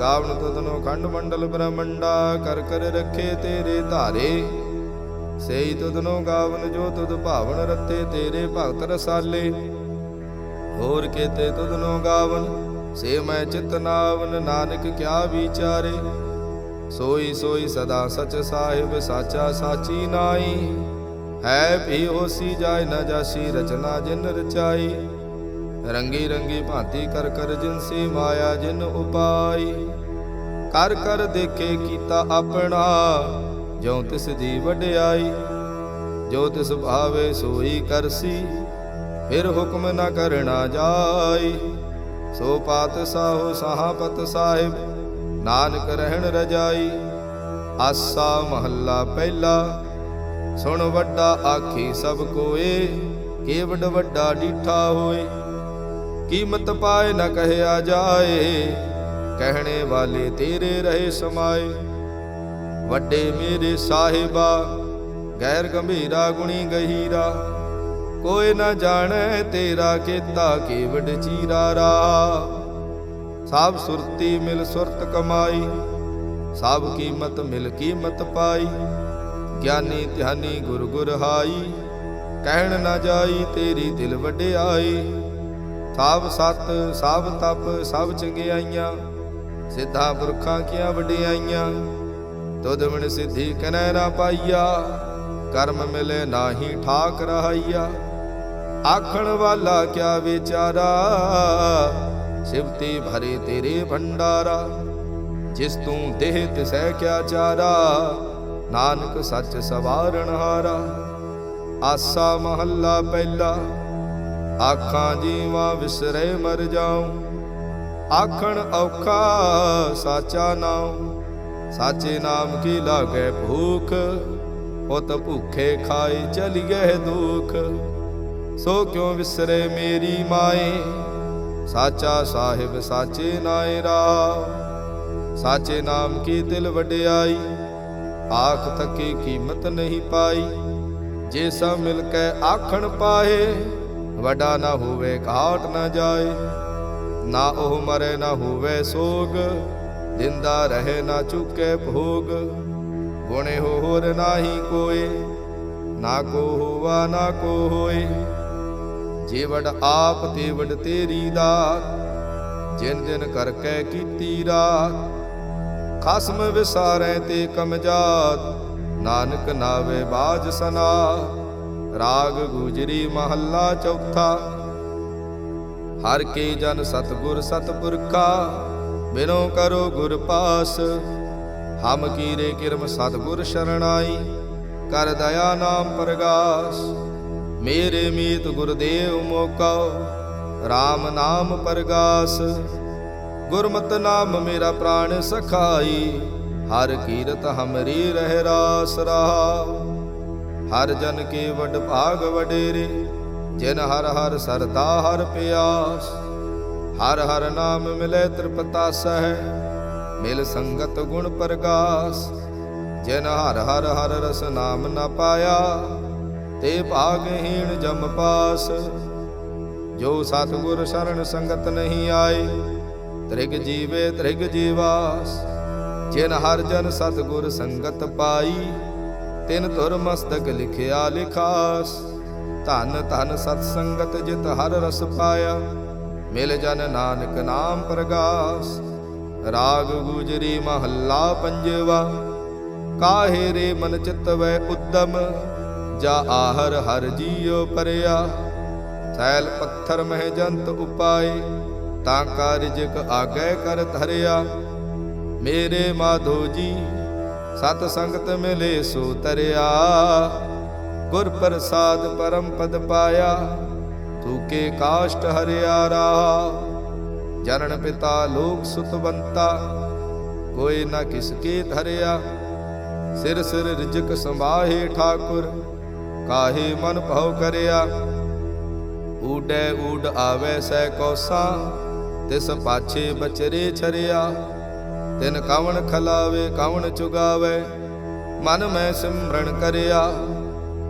ਗਾਵਨ ਤੁਧਨੋ ਖੰਡ ਮੰਡਲ ਬ੍ਰਹਮੰਡਾ, ਕਰ ਕਰ ਰੱਖੇ ਤੇਰੇ ਧਾਰੇ। ਸੇਈ ਤੁਧਨੋ ਗਾਵਨ ਜੋ ਤੁਧ ਭਾਵਨ ਰਤੇ, ਤੇਰੇ ਭਗਤ ਰਸਾਲੇ। ਹੋਰ ਕੇਤੇ ਤੁਧਨੋ ਗਾਵਨ, ਸੇ ਮੈਂ ਚਿਤ ਨਾਵਨ, ਨਾਨਕ ਕਿਆ ਵਿਚਾਰੇ। ਸੋਈ ਸੋਈ ਸਦਾ ਸਚ ਸਾਹਿਬ, ਸਾਚਾ ਸਾਚੀ ਨਾਈ। ਹੈ ਵੀ ਹੋਸੀ ਜਾਇ ਨਾ ਜਾਸੀ ਰਚਨਾ ਜਿਨ ਰਚਾਈ। ਰੰਗੀ ਰੰਗੀ ਭਾਂਤੀ ਕਰ ਕਰ ਜਿਨਸੀ ਮਾਇਆ ਜਿਨ ਉਪਾਈ। ਕਰ ਕਰ ਦੇਖੇ ਕੀਤਾ ਆਪਣਾ। ਜੋ ਤਿਸ ਦੀ ਵਡਿਆਈ ਜੋ ਤਿਸ ਭਾਵੇ ਸੋਈ ਕਰਸੀ, ਫਿਰ ਹੁਕਮ ਨਾ ਕਰਨਾ ਜਾਈ। ਸੋ ਪਾਤ ਸਾਹੋ ਸਹਾਪਤ ਸਾਹਿਬ, ਨਾਨਕ ਰਹਿਣ ਰਜਾਈ। ਆਸਾ ਮਹੱਲਾ ਪਹਿਲਾ, ਸੁਣ ਵੱਡਾ ਆਖੀ ਸਭ ਕੋਏ ਕੇਵਡ ਵੱਡਾ ਡੀਠਾ ਹੋਏ। ਕੀਮਤ ਪਾਏ ਨਾ ਕਹਿਆ ਜਾਏ। ਕਹਿਣੇ ਵਾਲੇ ਤੇਰੇ ਰਹੇ ਸਮਾਏ। ਵੱਡੇ ਮੇਰੇ ਸਾਹਿਬਾ, ਗੈਰ ਗੰਭੀਰਾ ਗੁਣੀ ਗਹੀਰਾ। ਕੋਈ ਨਾ ਜਾਣੈ ਤੇਰਾ ਕੀਤਾ ਕੇਵਡ ਚੀਰਾ ਰਾ ਸਭ ਸੁਰਤੀ ਮਿਲ ਸੁਰਤ ਕਮਾਈ, ਸਭ ਕੀਮਤ ਮਿਲ ਕੀਮਤ ਪਾਈ। ਗਿਆਨੀ ਧਿਆਨੀ ਗੁਰ ਗੁਰ ਹਾਈ, ਕਹਿਣ ਨਾ ਜਾਈ ਤੇਰੀ ਦਿਲ ਵਡਿਆਈ। ਸਭ ਸਤ ਸਭ ਤਪ ਸਭ ਚੰਗਿਆਈਆਂ ਸਿੱਧਾ ਪੁਰਖਾਂ ਕੀਆਂ ਵਡਿਆਈਆਂ, ਤੁਧ ਵਿਣ ਸਿੱਧੀ ਕਨੈ ਨਾ ਪਾਈਆ, ਕਰਮ ਮਿਲੇ ਨਾਹੀ ਠਾਕ ਰਹਾਈਆ। ਆਖਣ ਵਾਲਾ ਕਿਆ ਵਿਚਾਰਾ ਸਿਵਤੀ ਭਰੇ ਤੇਰੇ ਭੰਡਾਰਾ, ਜਿਸ ਤੂੰ ਦੇਹ ਤਿਸੈ ਕਿਆ ਚਾਰਾ, ਨਾਨਕ ਸੱਚ ਸਵਾਰਣ ਹਾਰਾ। ਆਸਾ ਮਹੱਲਾ ਪਹਿਲਾ, ਆਖਾਂ ਜੀਵਾਂ ਵਿਸਰੇ ਮਰ ਜਾਉ। ਆਖਣ ਔਖਾ ਸਾਚਾ ਨਾਮ ਸਾਚੇ ਨਾਮ ਕੀ ਲਾਗੇ ਭੂਖ? ਉਤ ਭੁਖੇ ਖਾਏ ਚਲੀਏ ਦੁਖ। ਸੋ ਕਿਉ ਵਿਸਰੇ ਮੇਰੀ ਮਾਏ? ਸਾਚਾ ਸਾਹਿਬ ਸਾਚੇ ਨਾਏ ਰਾ ਸਾਚੇ ਨਾਮ ਕੀ ਦਿਲ ਵਡਿਆਈ? ਆਖ ਤੱਕੀ ਕੀਮਤ ਨਹੀਂ ਪਾਈ। ਜੇ ਸਭ ਮਿਲ ਕੇ ਆਖਣ ਪਾਏ, ਵੱਡਾ ਨਾ ਹੋਵੇ, ਘਾਟ ਨਾ ਜਾਏ। ਨਾ ਉਹ ਮਰੇ, ਨਾ ਹੋਵੇ ਸੋਗ। ਜਿੰਦਾ ਰਹੇ, ਨਾ ਚੁੱਕੇ ਭੋਗ। ਗੁਣੇ ਹੋਰ ਨਾਹੀ ਕੋਏ, ਨਾ ਕੋ ਹੋਵਾ, ਨਾ ਕੋ ਹੋਏ। ਜੀਵੜ ਆਪ ਤੇ ਤੇਰੀ ਦਾਤ, ਜਿਨ ਦਿਨ ਕਰਕੇ ਕੀਤੀ ਰਾਤ। ਖਸਮ ਵਿਸਾਰੈ ਤੇ ਕਮਜਾਤ ਨਾਨਕ ਨਾਵੇ ਬਾਜ ਸਨਾ ਰਾਗ ਗੁਜਰੀ ਮਹੱਲਾ ਚੌਥਾ। ਹਰ ਕੇ ਜਨ ਸਤਗੁਰ ਸਤਪੁਰਖਾ ਬਿਨੋ ਕਰੋ ਗੁਰ ਪਾਸ। ਹਮ ਕੀਰੇ ਕਿਰਮ ਸਤਗੁਰ ਸ਼ਰਣਾਈ, ਕਰ ਦਇਆ ਨਾਮ ਪ੍ਰਗਾਸ। ਮੇਰੇ ਮੀਤ ਗੁਰਦੇਵ ਮੋਕਉ RAM ਨਾਮ ਪ੍ਰਗਾਸ। ਗੁਰਮਤਿ ਨਾਮ ਮੇਰਾ ਪ੍ਰਾਣ ਸਖਾਈ, ਹਰ ਕੀਰਤ ਹਮਰੀ ਰਹਿ ਰਾਸ ਰਹਾ। ਹਰ ਜਨ ਕੇ ਵਡ ਭਾਗ ਵਡੇਰੇ ਜਿਨ ਹਰ ਹਰ ਸਰਦਾ ਹਰ ਪਿਆਸ, ਹਰ ਹਰ ਨਾਮ ਮਿਲੇ ਤ੍ਰਿਪਤਾ ਸਹਿ, ਮਿਲ ਸੰਗਤ ਗੁਣ ਪ੍ਰਗਾਸ। ਜਿਨ ਹਰ ਹਰ ਹਰ ਰਸ ਨਾਮ ਨਾ ਪਾਇਆ, ਤੇ ਭਾਗਹੀਣ ਜਮ ਪਾਸ। ਜੋ ਸਤਿਗੁਰ ਸ਼ਰਨ ਸੰਗਤ ਨਹੀਂ ਆਏ, ਤ੍ਰਿਗ ਜੀਵੇ ਤ੍ਰਿਗ ਜੀਵਾਸ। ਜਿਨ ਹਰ ਜਨ ਸਤਿਗੁਰ ਸੰਗਤ ਪਾਈ, ਤਿਨ ਧੁਰ ਮਸਤਕ ਲਿਖਿਆ ਲਿਖਾਸ। ਧਨ ਧਨ ਸਤ ਸੰਗਤ ਜਿਤ ਹਰ ਰਸ ਪਾਇਆ, ਮਿਲ ਜਨ ਨਾਨਕ ਨਾਮ ਪ੍ਰਗਾਸ। ਰਾਗ ਗੁਜਰੀ ਮਹੱਲਾ ਪੰਜਵਾ, ਕਾਹੇ ਰੇ ਮਨ ਚਿਤ ਵੈ ਉਦਮ, ਜਾ ਆਹਰ ਹਰ ਜੀਉ ਪਰਿਆ। ਸੈਲ ਪੱਥਰ ਮਹਿ ਜੰਤ ਉਪਾਏ, ਤਾਂ ਕਾ ਰਿਜਕ ਆਗੈ ਕਰ ਧਰਿਆ। ਮੇਰੇ ਮਾਧੋ ਜੀ ਸਤ ਸੰਗਤ ਮਿਲੇ ਸੋ ਤਰਿਆ। ਗੁਰ ਪ੍ਰਸਾਦ ਪਰਮ ਪਦ ਪਾਇਆ ਤੂਕੇ ਕਾਸ਼ਟ ਹਰਿਆ ਰਾ ਜਨਨ ਪਿਤਾ ਲੋਕ ਸੁਤਵੰਤਾ ਕੋਈ ਨਾ ਕਿਸ ਕੇ ਧਰਿਆ, ਸਿਰ ਸਿਰ ਰਿਜਕ ਸੰਭਾਹੇ ਠਾਕੁਰ, ਕਾਹੇ ਮਨ ਭਉ ਕਰਿਆ। ਊਡੈ ਊਡ ਆਵੈ ਸੈ ਕੌਸਾ, ਤਿਸ ਪਾਛੇ ਬਚਰੇ ਛਰਿਆ, ਤਿਨ ਕਵਣ ਖਲਾਵੇ ਕਵਣ ਚੁਗਾਵੇ, ਮਨ ਮੈਂ ਸਿਮਰਨ ਕਰਿਆ।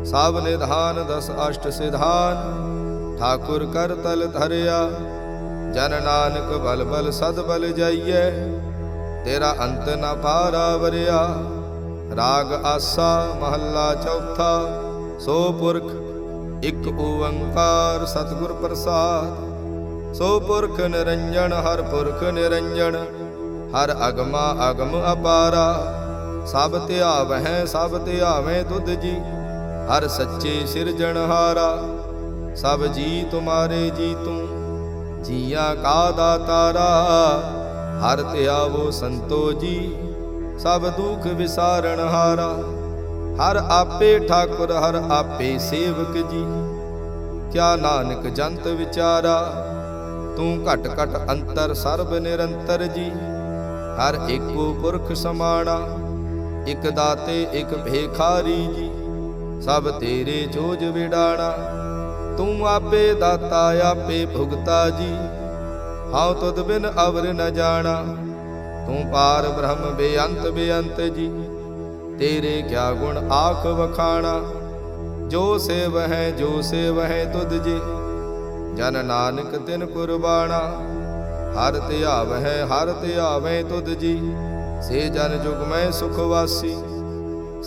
ਸਭ ਨਿਧਾਨ ਦਸ ਅਸ਼ਟ ਸਿਧਾਨ, ਠਾਕੁਰ ਕਰ ਤਲ ਧਰਿਆ। ਜਨ ਨਾਨਕ ਬਲ ਬਲ ਸਦ ਬਲ ਜਾਈਐ, ਤੇਰਾ ਅੰਤ ਨ ਪਾਰਾ ਵਰਿਆ। ਰਾਗ ਆਸਾ ਮਹੱਲਾ ਚੌਥਾ, ਸੋ ਪੁਰਖ ਇੱਕ ਓੰਕਾਰ ਸਤਿਗੁਰ ਪ੍ਰਸਾਦ। ਸੋ ਪੁਰਖ ਨਿਰੰਜਨ, ਹਰ ਪੁਰਖ ਨਿਰੰਜਨ, ਹਰ ਅਗਮਾ ਅਗਮ ਅਪਾਰਾ। ਸਭ ਧਿਆਵਹਿ, ਸਭ ਧਿਆਵੇਂ ਤੁਧ ਜੀ। ਹਰ ਸੱਚੇ ਸਿਰਜਣਹਾਰਾ ਸਭ ਜੀ ਤੁਮਾਰੇ ਜੀ ਤੂੰ, ਜੀਆਂ ਕਾ ਦਾਤਾਰਾ, ਹਰ ਧਿਆਵੋ ਸੰਤੋ ਜੀ, ਸਭ ਦੁਖ ਵਿਸਾਰਣਹਾਰਾ ਹਰ ਆਪੇ ਠਾਕੁਰ, ਹਰ ਆਪੇ ਸੇਵਕ ਜੀ। ਕਿਆ ਨਾਨਕ ਜੰਤ ਵਿਚਾਰਾ, ਤੂੰ ਘਟ ਘਟ ਅੰਤਰ ਸਰਬ ਨਿਰੰਤਰ ਜੀ। ਹਰ ਏਕੋ ਪੁਰਖ ਸਮਾਣਾ, ਇਕ ਦਾਤੇ, ਇਕ ਭੇਖਾਰੀ ਜੀ। ਸਭ ਤੇਰੇ ਜੋਜ ਵਿਡਾਣਾ। ਤੂੰ ਆਪੇ ਦਾਤਾ, ਆਪੇ ਭੁਗਤਾ ਜੀ। ਹਉ ਤੁਧ ਬਿਨ ਅਵਰ ਨ ਜਾਣਾ। ਤੂੰ ਪਾਰ ਬ੍ਰਹਮ ਬੇਅੰਤ ਬੇਅੰਤ ਜੀ। ਤੇਰੇ ਕਿਆ ਗੁਣ ਆਖ ਵਖਾਣਾ। ਜੋ ਸੇਵ ਹੈ ਜੋ ਸੇਵ ਹੈ ਤੁਧ ਜੀ। ਜਨ ਨਾਨਕ ਤਿਨ ਕੁਰਬਾਨਾ ਹਰ ਧਿਆਵ ਹੈ ਹਰ ਧਿਆਵੇਂ ਤੁਧ ਜੀ। ਸੇ ਜਨ ਜੁਗ ਮੈਂ ਸੁਖ ਵਾਸੀ।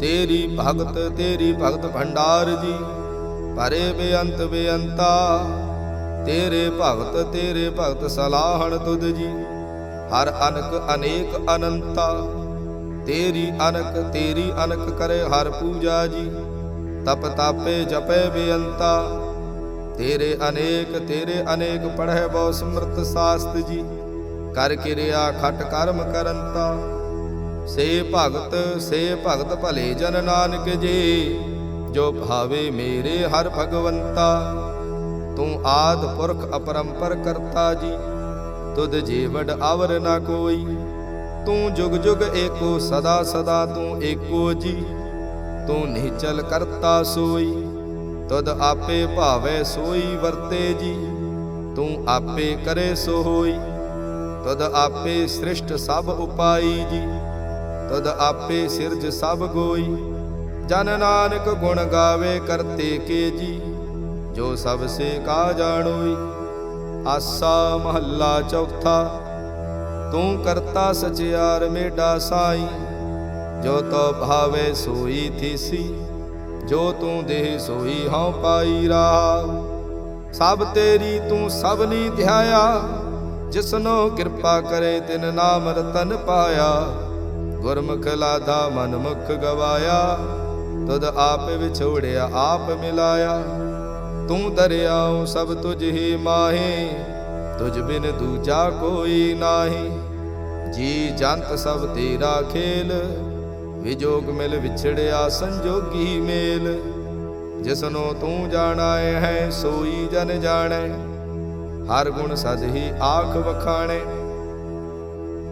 ਤੇਰੀ ਭਗਤ ਤੇਰੀ ਭਗਤ ਭੰਡਾਰ ਜੀ ਪਰੇ ਬੇਅੰਤ ਬੇਅੰਤਾ। ਤੇਰੇ ਭਗਤ ਤੇਰੇ ਭਗਤ ਸਲਾਹਣ ਤੁਧ ਜੀ, ਹਰ ਅਨਕ ਅਨੇਕ ਅਨੰਤਾ। ਤੇਰੀ ਅਨਕ ਤੇਰੀ ਅਨਕ ਕਰੇ ਹਰ ਪੂਜਾ ਜੀ, ਤਪ ਤਾਪੇ ਜਪੇ ਬੇਅੰਤਾ। ਤੇਰੇ ਅਨੇਕ ਤੇਰੇ ਅਨੇਕ ਪੜ੍ਹੇ ਬਹੁ ਸਮਰਤ ਸਾਸਤ ਜੀ, ਕਰ ਕਿਰਿਆ ਖਟ ਕਰਮ ਕਰੰਤਾ। ਸੇ ਭਗਤ ਸੇ ਭਗਤ ਭਲੇ ਜਨ ਨਾਨਕ ਜੀ, ਜੋ ਭਾਵੇ ਮੇਰੇ ਹਰ ਭਗਵੰਤਾ, ਤੂੰ ਆਦ ਪੁਰਖ ਅਪਰੰਪਰ ਕਰਤਾ ਜੀ, ਤੁਧ ਜੀਵੜ ਆਵਰ ਨਾ ਕੋਈ, ਤੂੰ ਜੁਗ ਜੁਗ ਏਕੋ ਸਦਾ ਸਦਾ ਤੂੰ ਏਕੋ ਜੀ, ਤੂੰ ਨਿਚਲ ਕਰਤਾ ਸੋਈ ਤਦ ਆਪੇ ਭਾਵੇ ਸੋਈ ਵਰਤੇ ਜੀ, ਤੂੰ ਆਪੇ ਕਰੇ ਸੋ ਹੋਈ ਤਦ ਆਪੇ ਸ੍ਰਿਸ਼ਟ ਸਭ ਉਪਾਈ ਜੀ। ਤਦ ਆਪੇ ਸਿਰਜ ਸਭ ਗੋਈ। ਜਨ ਨਾਨਕ ਗੁਣ ਗਾਵੇ ਕਰਤੇ ਕੇ ਜੀ ਜੋ ਸਭ ਸੇ ਕਾ ਜਾਣੋਈ। ਆਸਾ ਮਹੱਲਾ ਚੌਥਾ, ਤੂੰ ਕਰਤਾ ਸਚਿਆਰ ਮੇਡਾ ਸਾਈ। ਜੋ ਤੋ ਭਾਵੇ ਸੋਈ ਥੀਸੀ, ਜੋ ਤੂੰ ਦੇਹ ਸੋਈ ਹਉ ਪਾਈ ਰਾ ਸਭ ਤੇਰੀ ਤੂੰ ਸਭ ਨੀ ਧਿਆਇਆ, ਜਿਸਨੋ ਕਿਰਪਾ ਕਰੇ ਤਿਨ ਨਾਮ ਰਤਨ ਪਾਇਆ। ਗੁਰਮੁਖ ਲਾਦਾ ਮਨਮੁਖ ਗਵਾਇਆ ਤਦ ਆਪ ਵਿਛੋੜਿਆ, ਆਪ ਮਿਲਾਇਆ। ਤੂੰ ਦਰਿਆਉ ਸਭ ਤੁਝ ਹੀ ਮਾਹੀ, ਤੁਝ ਬਿਨ ਦੂਜਾ ਕੋਈ ਨਾਹੀ। ਜੀ ਜੰਤ ਸਭ ਤੇਰਾ ਖੇਲ, ਵਿਜੋਗ ਮਿਲ ਵਿਛੜਿਆ ਸੰਜੋਗੀ ਮੇਲ। ਜਿਸਨੋ ਤੂੰ ਜਾਣਾਏ ਹੈ, ਸੋਈ ਜਨ ਜਾਣੈ। ਹਰ ਗੁਣ ਸਦ ਹੀ ਆਖ ਵਖਾਣੇ।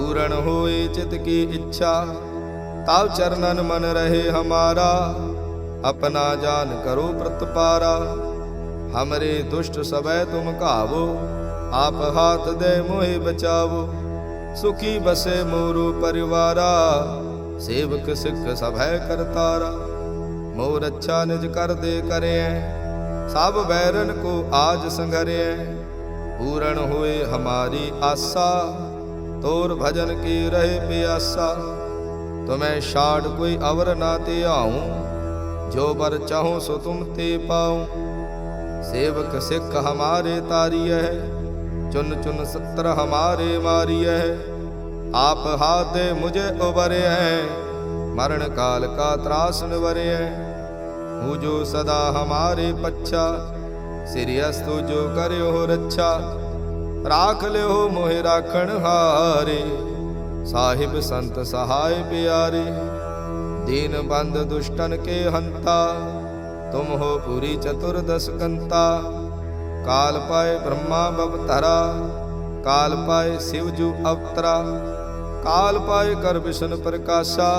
ਪੂਰਨ ਹੋਏ ਚਿਤ ਕੀ ਇੱਛਾ ਤਾਵ ਚਰਨਨ ਮਨ ਰਹੇ ਹਮਾਰਾ, ਆਪਣਾ ਜਾਨ ਕਰੋ ਪ੍ਰਤਪਾਰਾ ਹਮਰੇ ਦੁਸ਼ਟ ਸਭੈ ਤੁਮ ਘਾਵੋ, ਆਪ ਹਾਥ ਦੇ ਮੋਹਿ ਬਚਾਵੋ। ਸੁਖੀ ਬਸੇ ਮੋਰੂ ਪਰਿਵਾਰਾ, ਸੇਵਕ ਸਿੱਖ ਸਭੈ ਕਰਤਾਰਾ। ਮੋ ਰੱਛਾ ਨਿਜ ਕਰਦੇ ਕਰਿਐ, ਸਭ ਵੈਰਨ ਕੋ ਆਜ ਸੰਘਰਿਐ ਪੂਰਨ ਹੋਏ ਹਮਾਰੀ ਆਸਾ तोर भजन की रहे प्यासा। तुम्हें शाड कोई अवर ना ते आऊँ। जो बर चाहो सो तुम ते पाओ सेवक सिख हमारे तारिय है। चुन चुन सत्र हमारे मारिय है। आप हाथ मुझे उबरे हैं। मरण काल का त्रास निवरे हैं। हूँ जो सदा हमारे पच्छा। सिरियस्तु जो करो रक्षा ਰਾਖ ਲਿਓ ਮੋਹਿ ਰਾਖਣ ਹਾਰੇ। ਸਾਹਿਬ ਸੰਤ ਸਹਾਇ ਪਿਆਰੇ, ਦੀਨ ਬੰਦ ਦੁਸ਼ਟਨ ਕੇ ਹੰਤਾ। ਤੁਮ ਹੋ ਪੂਰੀ ਚਤੁਰਦਸ ਕੰਤਾ ਕਾਲ ਪਾਏ ਬ੍ਰਹਮਾ ਬਵਤਰਾ ਕਾਲ ਪਾਏ ਸਿਵ ਜੂ ਅਵਤਰਾ। ਕਾਲ ਪਾਏ ਕਰ ਵਿਸ਼ਨ ਪ੍ਰਕਾਸ਼ਾ,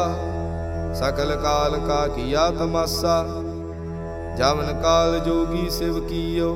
ਸਕਲ ਕਾਲ ਕਾ ਕੀਆ ਤਮਾਸਾ। ਜਵਨ ਕਾਲ ਜੋਗੀ ਸਿਵ ਕੀਓ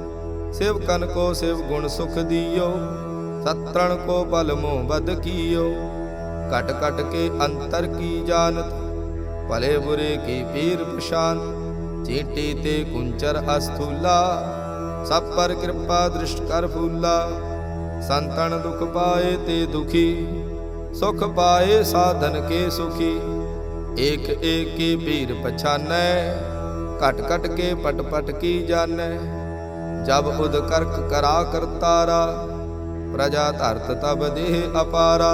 ਸਿਵ ਕਨ ਕੋ ਸਿਵ ਗੁਣ ਸੁਖ ਦੀਓ ਸਤਰਣ ਕੋ ਬਲ ਮੋ ਬਦ ਕੀਓ ਕਟ ਕਟ ਕੇ ਅੰਤਰ ਕੀ ਜਾਣਤ ਭਲੇ ਬੁਰੇ ਕੀ ਪੀਰ ਪਛਾਨ ਚੀਟੀ ਤੇ ਕੁੰਚਰ ਅਸਥੂਲਾ ਸਭ ਪਰ ਕਿਰਪਾ ਦ੍ਰਿਸ਼ਟ ਕਰ ਫੂਲਾ ਸੰਤਨ ਦੁਖ ਪਾਏ ਤੇ ਦੁਖੀ ਸੁਖ ਪਾਏ ਸਾਧਨ ਕੇ ਸੁਖੀ ਏਕ ਏਕ ਕੀ ਪੀਰ ਪਛਾਨੈ ਘਟ ਘਟ ਕੇ ਪਟ ਪਟ ਕੀ ਜਾਣੈ ਜਬ ਉਦ ਕਰਖ ਕਰਾ ਕਰਤਾਰਾ ਪ੍ਰਜਾ ਧਰਤ ਤਬ ਦੇਹ ਅਪਾਰਾ।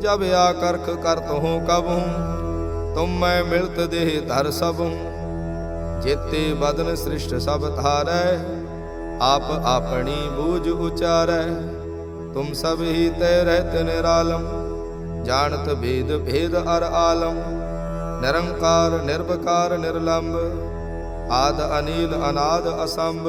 ਜਬ ਆ ਕਰਖ ਕਰਤ ਹੂੰ ਕਬ ਹੂੰ ਤੁਮ ਮੈਂ ਮਿਲਤ ਦੇਹ ਧਰ ਸਭ। ਹੂੰ ਜੇਤੇ ਬਦਨ ਸ੍ਰਿਸ਼ਟ ਸਭ ਧਾਰੈ, ਆਪ ਆਪਣੀ ਬੂਝ ਉਚਾਰੈ। ਤੁਮ ਸਭ ਹੀ ਤੈ ਰਹਿਤ ਨਿਰਾਲਮ, ਜਾਣਤ ਭੇਦ ਭੇਦ ਅਰ ਆਲਮ। ਨਿਰੰਕਾਰ ਨਿਰਭਕਾਰ ਨਿਰਲੰਭ ਆਦ ਅਨੀਲ, ਅਨਾਦ ਅਸੰਭ।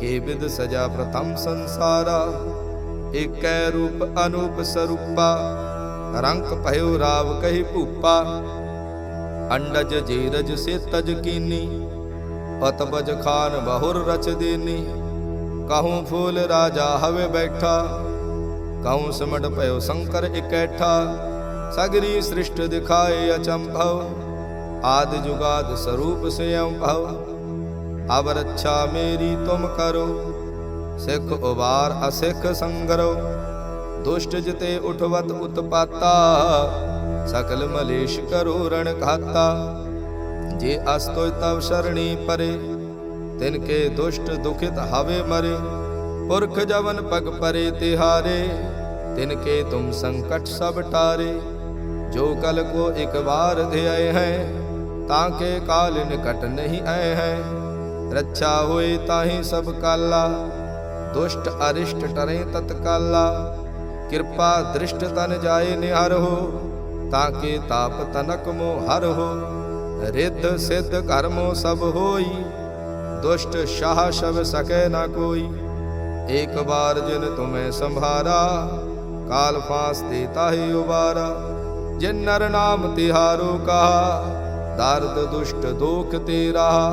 ਕੇ ਵਿਦ ਸਜਾ ਪ੍ਰਥਮ ਸੰਸਾਰਾ, ਏਕੈ ਰੂਪ ਅਨੂਪ ਸਰੂਪਾ ਰੰਗ ਭਇਓ ਰਾਵ ਕਹੀ ਭੂਪਾ। ਅੰਡਜ ਜੀਰਜ ਸੇ ਤਜ ਕੀਨੀ ਪਤਬਜ ਖਾਨ ਬਹੁਰ ਰਚ ਦੇਨੀ। ਕਹੂੰ ਫੂਲ ਰਾਜਾ ਹਵੇ ਬੈਠਾ, ਕਹੂੰ ਸਿਮਟ ਭਇਓ ਸ਼ੰਕਰ ਇਕੈਠਾ। ਸਗਰੀ ਸ੍ਰਿਸ਼ਟ ਦਿਖਾਏ ਅਚੰਭਵ, ਆਦ ਜੁਗਾਦ ਸਰੂਪ ਸਿਯੰ ਭਵ। ਅਬ ਰੱਛਾ ਮੇਰੀ ਤੁਮ ਕਰੋ, ਸਿੱਖ ਉਬਾਰ ਅਸਿੱਖ ਸੰਗਰੋ। ਦੁਸ਼ਟ ਜਿਤੇ ਉਠਵਤ ਉਤਪਾਤਾ, ਸਕਲ ਮਲੇਸ਼ ਕਰੋ ਰਣ ਖਾਤਾ ਜੇ ਅਸਤੋਇ ਤਵ ਸ਼ਰਣੀ ਪਰੇ, ਤਿਨ ਕੇ ਦੁਸ਼ਟ ਦੁਖਿਤ ਹਵੇ ਮਰੇ। ਪੁਰਖ ਜਵਨ ਪਗ ਪਰੇ ਤਿਹਾਰੇ, ਤਿਨ ਕੇ ਤੁਮ ਸੰਕਟ ਸਭ ਟਾਰੇ। ਜੋ ਕਲ ਕੋ ਇਕ ਵਾਰ ਧਿਆਏ ਹੈ, ਤਾਂ ਕੇ ਕਾਲ ਨਿਕਟ ਨਹੀਂ ਆਏ ਹੈ। ਰੱਛਾ ਹੋਏ ਤਾਹੀ ਸਭ ਕਾਲਾ, ਦੁਸ਼ਟ ਅਰਿਸ਼ਟ ਟਰੇ ਤਤਕਾਲਾ। ਕਿਰਪਾ ਦ੍ਰਿਸ਼ਟ ਤਨ ਜਾਏ ਨਿਹਰ ਹੋ, ਤਾਂ ਕੇ ਤਾਪ ਤਨਕ ਮੋ ਹਰ ਹੋ। ਰਿੱਧ ਸਿੱਧ ਕਰਮੋ ਸਭ ਹੋਈ, ਦੁਸ਼ਟ ਸ਼ਾਹ ਸ਼ਬ ਸਕੈ ਨਾ ਕੋਈ। ਏਕ ਬਾਰ ਜਿਨ ਤੁਮੈ ਸੰਭਾਰਾ, ਕਾਲ ਫਾਸ ਤੇ ਤਾਹੀ ਉਬਾਰਾ। ਜਿਨ ਨਰ ਨਾਮ ਤਿਹਾਰੋ ਕਹਾ, ਦਰਦ ਦੁਸ਼ਟ ਦੋਖ ਤੇਰਾ।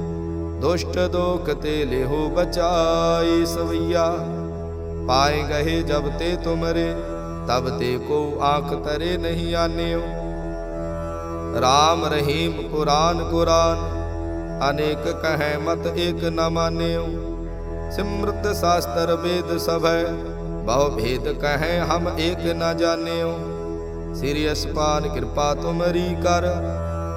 ਦੁਸ਼ਟ ਦੋਖ ਤੇ ਲਿਹੋ ਬਚਾਈ ਸਵਈਆ। ਪਾਏ ਗਏ ਜਬ ਤੇ ਤੁਮਰੇ, ਤਬ ਤੇ ਕੋ ਆਖ ਤਰੇ ਨਹੀਂ ਆਨਿਓ। ਰਾਮ ਰਹੀਮ ਕੁਰਾਨ ਕੁਰਾਨ ਅਨੇਕ ਕਹੈ ਮਤ ਏਕ ਨ ਮਾਨਿਓ। ਸਿਮਰਤ ਸ਼ਾਸਤਰ ਵੇਦ ਸਭੈ, ਬਹੁ ਭੇਦ ਕਹੈ ਹਮ ਏਕ ਨ ਜਾਣਿਓ। ਸ੍ਰੀ ਅਸਪਾਨ ਕਿਰਪਾ ਤੁਮਰੀ ਕਰ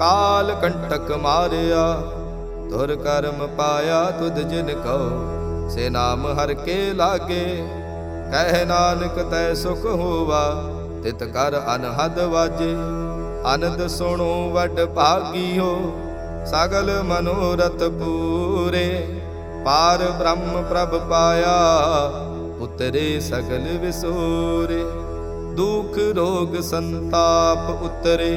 ਕਾਲ ਕੰਟਕ ਮਾਰਿਆ ਤੁਰ ਕਰਮ ਪਾਇਆ ਤੁਧ ਜਿਨ ਕਉ, ਸੇ ਨਾਮ ਹਰ ਕੇ ਲਾਗੇ। ਕਹਿ ਨਾਨਕ ਤੈ ਸੁਖ ਹੋਵਾ, ਤਿਤ ਕਰ ਅਨਹਦ ਵਾਜੇ। ਅਨੰਦ ਸੁਣੋ ਵੱਡ ਭਾਗੀਓ, ਸਗਲ ਮਨੋਰਥ ਪੂਰੇ। ਪਾਰ ਬ੍ਰਹਮ ਪ੍ਰਭ ਪਾਇਆ, ਉਤਰੇ ਸਗਲ ਵਿਸੂਰੇ। ਦੁਖ ਰੋਗ ਸੰਤਾਪ ਉਤਰੇ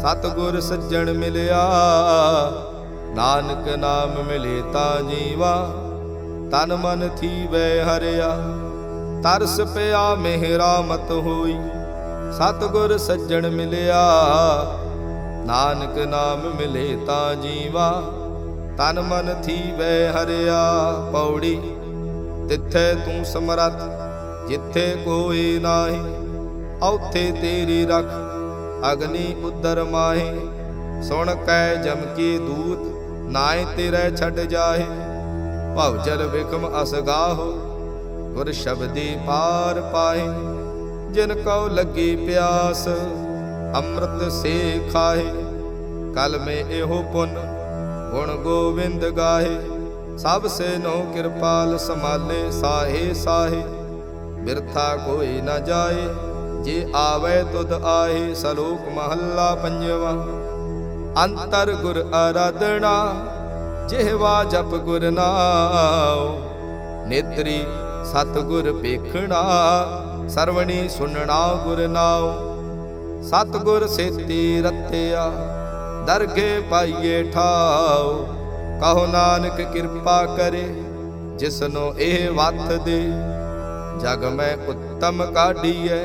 ਸਤਗੁਰ ਸੱਜਣ ਮਿਲਿਆ। ਨਾਨਕ ਨਾਮ ਮਿਲੇ ਤਾਂ ਜੀਵਾ। ਤਨ ਮਨ ਥੀਵੈ ਹਰਿਆ। ਤਰਸ ਪਿਆ ਮਿਹਰਾਮਤ ਹੋਈ। ਸਤਗੁਰ ਸੱਜਣ ਮਿਲਿਆ। ਨਾਨਕ ਨਾਮ ਮਿਲੇ ਤਾਂ ਜੀਵਾ। ਤਨ ਮਨ ਥੀਵੈ ਹਰਿਆ। ਪੌੜੀ, ਤਿੱਥੇ ਤੂੰ ਸਮਰੱਥ। ਜਿੱਥੇ ਕੋਈ ਨਾਹੀ, ਔਥੇ ਤੇਰੀ ਰਖ। ਅਗਨੀ ਉਦਰ ਮਾਹੇ, ਸੁਣ ਕੈ ਜਮਕੀ ਦੂਤ ਨਾਏ ਤੇਰੇ ਛੱਡ ਜਾਹੇ। ਭਵ ਜਲ ਵਿਖਮ ਅਸਗਾਹੋ ਗੁਰ ਸ਼ਬਦੀ ਪਾਰ ਪਾਹੇ। ਜਿਨ ਕਉ ਲੱਗੀ ਪਿਆਸ, ਅੰਮ੍ਰਿਤ ਸੇ ਖਾਹੇ। ਕਲ ਮੇ ਇਹੋ ਪੁਨ, ਗੁਣ ਗੋਵਿੰਦ ਗਾਹੇ। ਸਭ ਸੇ ਨੋ ਕਿਰਪਾਲ ਸਮਾਲੇ ਸਾਹੇ ਸਾਹੇ। ਬਿਰਥਾ ਕੋਈ ਨਾ ਜਾਏ। ਜੇ ਆਵੇ ਤੁਧ ਆਹੇ ਸਲੋਕ ਮਹੱਲਾ ਪੰਜਵਾ। ਅੰਤਰ ਗੁਰ ਆਰਾਧਨਾ ਜਿਹਵਾ ਜਪ ਗੁਰ ਨਾਉ। ਨੇਤਰੀ ਸਤ ਗੁਰ ਪੇਖਣਾ ਸਰਵਣੀ ਸੁਣਨਾ ਗੁਰ ਨਾਉ। ਸਤ ਗੁਰ ਸੇਤੀ ਰਤਿਆ, ਦਰਗੇ ਪਾਈਏ ਠਾਉ। ਕਹੋ ਨਾਨਕ ਕਿਰਪਾ ਕਰੇ, ਜਿਸਨੋ ਇਹ ਵਤ ਦੇ। ਜਗ ਮੈਂ ਉੱਤਮ ਕਾਢੀਐ